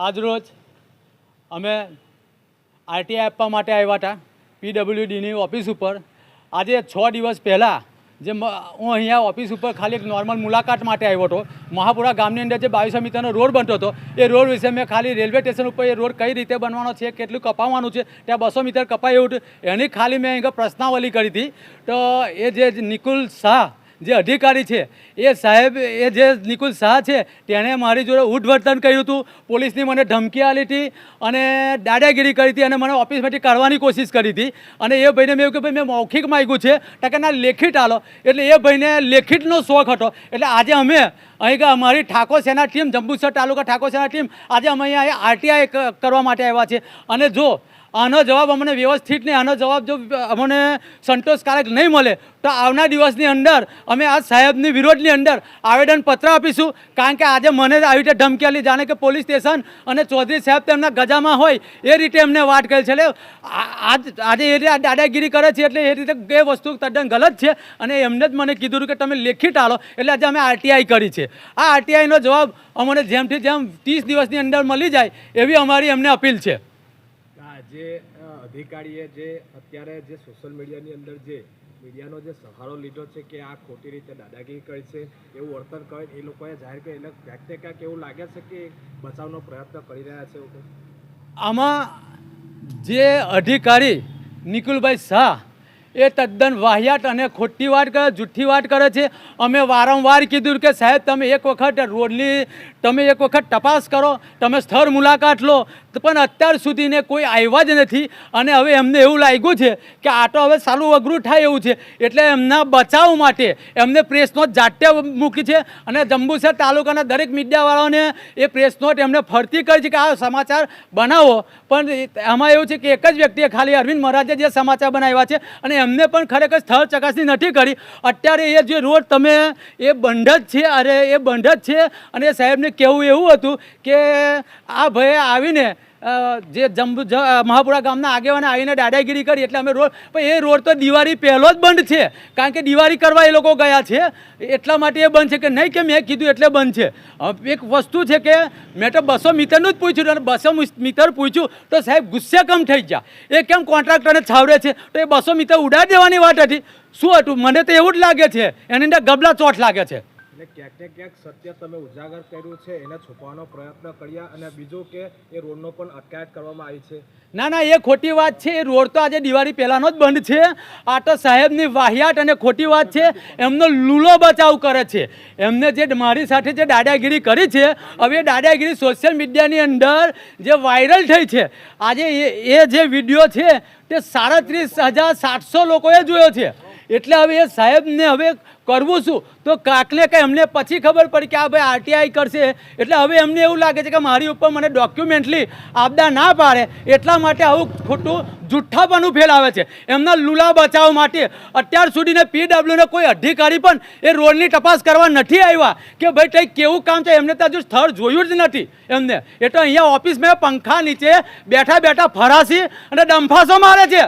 આજરોજ અમે આરટીઆઈ આપવા માટે આવ્યા હતા, પીડબ્લ્યુડીની ઓફિસ ઉપર. આજે છ દિવસ પહેલાં જે હું અહીંયા ઓફિસ ઉપર ખાલી એક નોર્મલ મુલાકાત માટે આવ્યો હતો. મહાપુરા ગામની અંદર જે બાવીસ મીટરનો રોડ બનતો હતો, એ રોડ વિશે મેં ખાલી રેલવે સ્ટેશન ઉપર એ રોડ કઈ રીતે બનવાનો છે, કેટલું કપાવવાનું છે, ત્યાં બસો મીટર કપાયું હતું. એની ખાલી મેં અહીં પ્રશ્નાવલી કરી હતી. તો એ જે નિકુલ શાહ જે અધિકારી છે, એ સાહેબ, એ જે નિકુલ શાહ છે, તેણે મારી જોડે ઉઠવર્તન કર્યું હતું. પોલીસની મને ધમકી આપી હતી અને દાદાગીરી કરી હતી અને મને ઓફિસમાંથી કાઢવાની કોશિશ કરી હતી. અને એ ભાઈને મેં એવું કે ભાઈ, મેં મૌખિક માગ્યું છે ટકાના લેખિત આલો. એટલે એ ભાઈને લેખિતનો શોખ હતો. એટલે આજે અમે અહીં અમારી ઠાકોર સેના ટીમ, જંબુસર તાલુકા ઠાકોર સેના ટીમ, આજે અમે અહીંયા આરટીઆઈ કરવા માટે આવ્યા છે. અને જો આનો જવાબ અમને વ્યવસ્થિત નહીં, આનો જવાબ જો અમને સંતોષકારક નહીં મળે, તો આવના દિવસની અંદર અમે આ સાહેબની વિરોધની અંદર આવેદનપત્ર આપીશું. કારણ કે આજે મને આવી રીતે ધમકી જાણે કે પોલીસ સ્ટેશન અને ચૌધરી સાહેબ તેમના ગજામાં હોય, એ રીતે એમને વાત કરી છે. એટલે આજ, આજે એ રીતે દાદાગીરી કરે છે એટલે એ રીતે એ વસ્તુ તદ્દન ગલત છે. અને એમને જ મને કીધું કે તમે લેખિત આલો, એટલે આજે અમે આરટીઆઈ કરી છે. આ આરટીઆઈનો જવાબ અમને જેમથી જેમ ત્રીસ દિવસની અંદર મળી જાય, એવી અમારી એમને અપીલ છે. જે અધિકારીએ જે અત્યારે જે સોશિયલ મીડિયાની અંદર જે મીડિયાનો જે સહારો લીધો છે કે આ ખોટી રીતે દાદાગીરી કરી છે, એવું વર્તન કરે એ લોકોએ જાહેર કરી એટલે ક્યાંક ને એવું લાગે છે કે બચાવનો પ્રયત્ન કરી રહ્યા છે આમાં જે અધિકારી નિકુલભાઈ શાહ એ તદ્દન વાહિયાત અને ખોટી વાત કરે જુઠ્ઠી વાત કરે છે. અમે વારંવાર કીધું કે સાહેબ, તમે એક વખત રોડની, તમે એક વખત તપાસ કરો, તમે સ્થળ મુલાકાત લો. પણ અત્યાર સુધીને કોઈ આવ્યા જ નથી અને હવે એમને એવું લાગ્યું છે કે આ તો હવે સારું અઘરું થાય એવું છે. એટલે એમના બચાવ માટે એમને પ્રેસ નોટ જાતે મૂકી છે અને જંબુસર તાલુકાના દરેક મીડિયાવાળાઓને એ પ્રેસ નોટ એમને ફરતી કરી છે કે આ સમાચાર બનાવો. પણ એમાં એવું છે કે એક જ વ્યક્તિએ ખાલી અરવિંદ મહારાજે જે સમાચાર બનાવ્યા છે અને એમને પણ ખરેખર સ્થળ ચકાસણી નથી કરી. અત્યારે એ જે રોડ તમે, એ બંધ જ છે, અરે એ બંધ જ છે. અને સાહેબને કહેવું એવું હતું કે, આ ભાઈએ આવીને જે જંબુ મહાપુરા ગામના આગેવાને આવીને દાદાગીરી કરી, એટલે અમે રોડ પણ એ રોડ તો દિવાળી પહેલો જ બંધ છે. કારણ કે દિવાળી કરવા એ લોકો ગયા છે. એટલા માટે એ બંધ છે કે નહીં કે મેં કીધું એટલે બંધ છે. એક વસ્તુ છે કે મેં તો બસો મીટરનું જ પૂછ્યું અને બસો મીટર પૂછ્યું તો સાહેબ ગુસ્સે કેમ થઈ ગયા? એ કેમ કોન્ટ્રાક્ટરને છાવરે છે? તો એ બસો મીટર ઉડાડી દેવાની વાત હતી. શું હતું? મને તો એવું જ લાગે છે. એની અંદર ગબલા ચોટ લાગે છે. એટલે ક્યાંક ને ક્યાંક સત્ય તમે ઉજાગર કર્યું છે, એને છુપાવવાનો પ્રયત્ન કર્યા અને બીજું કે એ રોડનો પણ અટકાયત કરવામાં આવી છે. ના ના, એ ખોટી વાત છે. એ રોડ તો આજે દિવાળી પહેલાંનો જ બંધ છે. આ તો સાહેબની વાહિયાટ અને ખોટી વાત છે. એમનો લૂલો બચાવ કરે છે. એમને જે મારી સાથે જે દાદાગીરી કરી છે, હવે દાદાગીરી સોશિયલ મીડિયાની અંદર જે વાયરલ થઈ છે, આજે એ જે વીડિયો છે, તે સાડત્રીસ હજાર સાતસો લોકોએ જોયો છે. એટલે હવે એ સાહેબને હવે કરવું શું? તો કાંકને કંઈ એમને પછી ખબર પડી કે આ ભાઈ આરટીઆઈ કરશે. એટલે હવે એમને એવું લાગે છે કે મારી ઉપર મને ડોક્યુમેન્ટલી આપદા ના પાડે. એટલા માટે આવું ખોટું જુઠ્ઠાપણું ફેલાવે છે. એમના લુલા બચાવ માટે અત્યાર સુધીને પીડબ્લ્યુને કોઈ અધિકારી પણ એ રોડની તપાસ કરવા નથી આવ્યા કે ભાઈ કંઈક કેવું કામ છે? એમને તો હજુ સ્થળ જોયું જ નથી એમને. એ અહીંયા ઓફિસમાં પંખા નીચે બેઠા બેઠા ફરાસી અને ડંફાસો મારે છે.